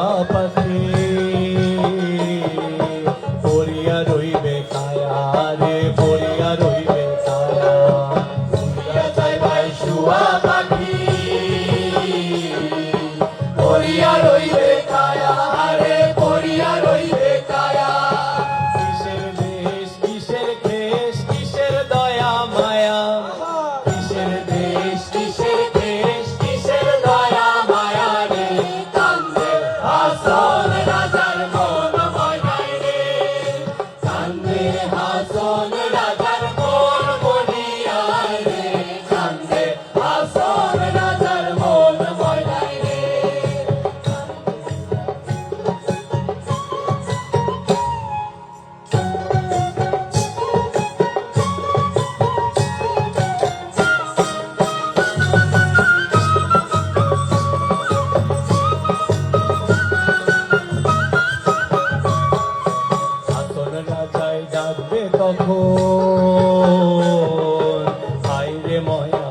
যাওয়া পাখি পড়িয়া রইবে কায়ারে তখন আইরে ময়া